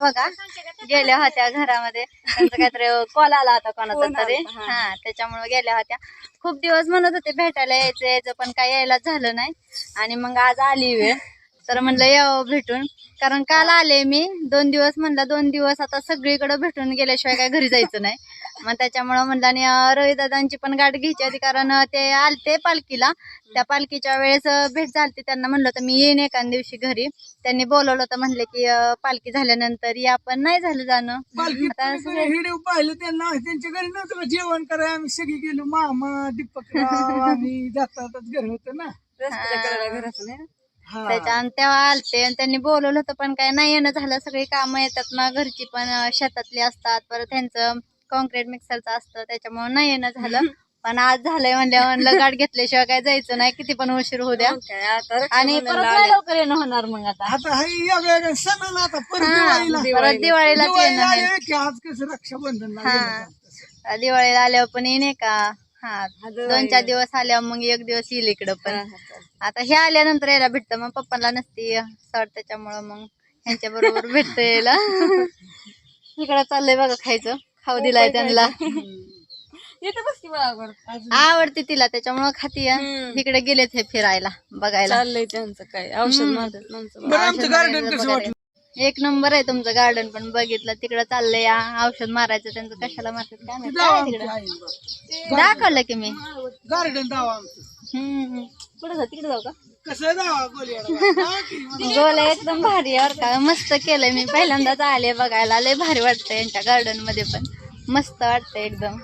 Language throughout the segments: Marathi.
बघा गेल्या होत्या घरामध्ये. त्यांचा काहीतरी कॉल आला होता कोणाचा तरी. हा. त्याच्यामुळे गेल्या होत्या. खूप दिवस म्हणत होते भेटायला यायचं यायचं पण काही यायलाच झालं नाही. आणि मग आज आली वेळ. तर म्हणलं यावं भेटून. कारण काल आले मी. दोन दिवस म्हणलं दोन दिवस आता सगळीकडे भेटून गेल्याशिवाय काय घरी जायचं नाही. मग त्याच्यामुळं म्हणलं आणि रवी दादांची पण गाठ घ्यायची होती. कारण ते आलते पालखीला. त्या पालखीच्या वेळेस भेट झालती त्यांना म्हणलं होतं मी येईन एका दिवशी घरी. त्यांनी बोलवलं होतं म्हणले की अं, पालखी झाल्यानंतर या पण नाही झालं जाणं. आता व्हिडिओ पाहिलं त्यांना. त्यांच्या घरी नव्हतं का जेवण करायला? आम्ही सगळी गेलो. मामा दीपकराव आम्ही जातातच घर होतं ना. हा. त्याच्या आणि तेव्हा आलते आणि त्यांनी बोलवलं होतं पण काय नाही येणं झालं. सगळी कामं येतात ना. घरची पण अं, शेतातली असतात. परत त्यांचं कॉन्क्रीट मिक्सरचं असतं त्याच्यामुळे नाही येणं झालं. पण आज झालंय म्हणल्यावर म्हणलं गाठ घेतल्याशिवाय काय जायचं नाही. किती पण उशीर होऊ द्या. आणि परत नाही. लवकर येणं होणार मग आता. हा परत दिवाळीला. परत दिवाळीलाच येणं दिवाळीला आहे. आले की आज कसं रक्षाबंधनला हा. दिवाळीला आल्यावर पण येणे का? हा दोन चार दिवस आल्यावर मग एक दिवस येईल इकडं हा, पण. आता हे आल्यानंतर यायला भेटतं. मग पप्पाला नसती सर त्याच्यामुळं मग ह्यांच्या बरोबर भेटतं यायला. इकडं चाललंय बघा खायचं. खाऊ दिलाय त्यांना. येते बस की बरोबर आवडते तिला त्याच्यामुळं खाती. इकडे गेलेत हे फिरायला बघायला. चाललंय त्यांचं काय. औषध मारतात माणसं बरं आमचं गार्डन कसं बघायला. वाटलं? एक नंबर आहे तुमचं गार्डन पण बघितलं तिकडं चाललंय आ- औषध मारायचं त्यांचं कशाला मारतात? काय माहिती? तिकडं. दाखवलं की मी. गार्डन दावा आमचं. हम्म. कुठं जाऊ? तिकडे जाऊ का? कसं दावा गोली गोला एकदम भारी आहे बरं का. मस्त केलंय मी. पहिल्यांदाच आले बघायला. लय भारी वाटतंय यांच्या गार्डनमध्ये पण. मस्त वाटतं एकदम.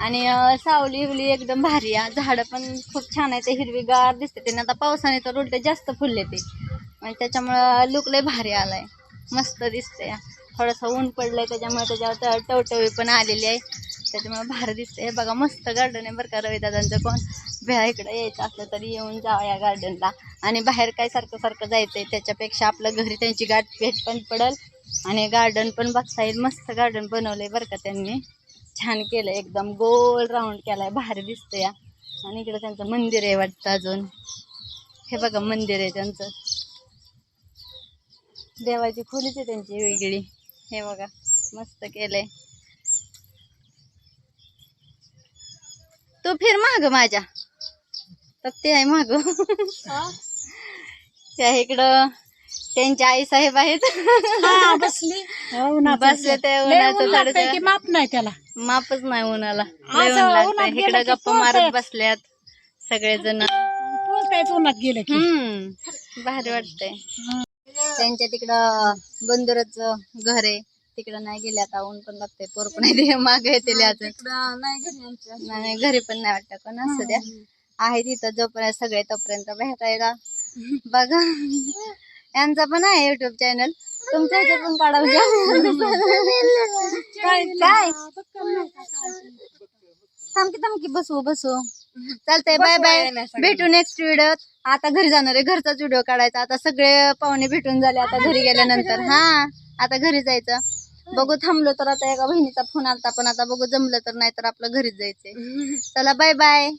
आणि सावली बिवली एकदम भारी आहे. झाडं पण खूप छान आहे ते हिरवीगार दिसते. ते आता पावसाने तर उलटे जास्त फुलले ते. म्हणजे त्याच्यामुळं लुक लय भारी आलाय. मस्त दिसतंय. थोडंसं ऊन पडलंय त्याच्यामुळे त्याच्यावर टवटवी पण आलेली आहे. त्याच्यामुळे भारी दिसतंय. हे बघा मस्त गार्डन आहे बरं का रविदादांचं कोण. भ्या इकडं यायचं असलं तरी येऊन जावं या गार्डनला आणि बाहेर काय सारखं सारखं जायचंय त्याच्यापेक्षा आपलं घरी त्यांची गाठ भेट पण पडल. आणि गार्डन पण बघता येईल. मस्त गार्डन बनवलंय बरं का त्यांनी. छान केलंय. एकदम गोल राऊंड केलाय. भारी दिसतंय. या. आणि इकडे त्यांचं मंदिर आहे वाटतं अजून. हे बघा मंदिर आहे त्यांचं. देवाची खोलीच आहे त्यांची वेगळी. हे बघा मस्त केलंय. तू फिर माग माझ्या. तप्ती आहे माग. त्या इकडं. त्यांच्या आई साहेब आहेत. बसली. बसले ते उन्हाचं माप नाही त्याला? मापच नाही उन्हाला. असं लागतंय. गेलं इकडं की गप्पा. मारत बसल्यात सगळेजण. पोळतायत उन्हात गेलं की. हम्म भारी वाटतंय. त्यांच्या तिकडं बंदरच घर आहे. तिकडं नाही गेले आता ऊन पण लागतंय. पोर पण आहे मागे अजून. इकडं नाही घरी आमच्या. नाही घरी पण नाही वाटत पण असू द्या. आहे तिथं जोपर्यंत सगळे तोपर्यंत भेटायला. बघा. यांचा पण आहे युट्यूब चॅनल तुमच्या ह्याच्यात पण काढा काय काय? थांबकी थांबकी बसू बसू. चालतंय बाय बाय भेटू नेक्स्ट व्हिडिओ आता घरी जाणार आहे घरचाच व्हिडिओ काढायचा. आता सगळे पाहुणे भेटून झाले आता घरी गेल्यानंतर. हा आता घरी जायचं. बघू थांबलो तर आता एका बहिणीचा फोन आलता पण आता बघू जमलं तर नाही तर आपलं घरीच जायचंय. चला बाय बाय